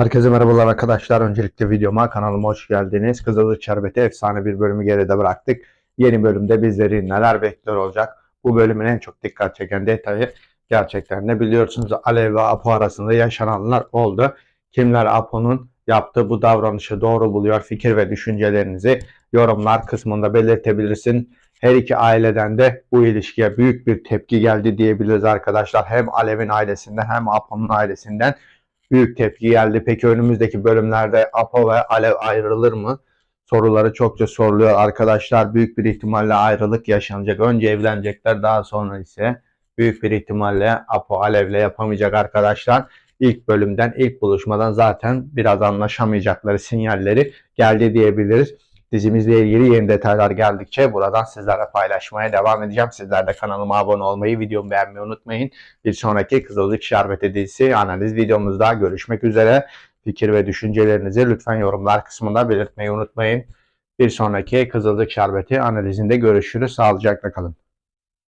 Herkese merhabalar arkadaşlar. Öncelikle videoma kanalıma hoş geldiniz. Kızılcık Şerbeti efsane bir bölümü geride bıraktık. Yeni bölümde bizleri neler bekliyor olacak? Bu bölümün en çok dikkat çeken detayı gerçekten de biliyorsunuz Alev ve Apo arasında yaşananlar oldu. Kimler Apo'nun yaptığı bu davranışı doğru buluyor? Fikir ve düşüncelerinizi yorumlar kısmında belirtebilirsin. Her iki aileden de bu ilişkiye büyük bir tepki geldi diyebiliriz arkadaşlar. Hem Alev'in ailesinden hem Apo'nun ailesinden büyük tepki geldi. Peki önümüzdeki bölümlerde Apo ve Alev ayrılır mı? Soruları çokça soruluyor arkadaşlar. Büyük bir ihtimalle ayrılık yaşanacak. Önce evlenecekler daha sonra ise büyük bir ihtimalle Apo Alev'le yapamayacak arkadaşlar. İlk bölümden, ilk buluşmadan zaten biraz anlaşamayacakları sinyalleri geldi diyebiliriz. Dizimizle ilgili yeni detaylar geldikçe buradan sizlerle paylaşmaya devam edeceğim. Sizler de kanalıma abone olmayı, videomu beğenmeyi unutmayın. Bir sonraki Kızılcık Şerbeti dizisi analiz videomuzda görüşmek üzere. Fikir ve düşüncelerinizi lütfen yorumlar kısmında belirtmeyi unutmayın. Bir sonraki Kızılcık Şerbeti analizinde görüşürüz. Sağlıcakla kalın.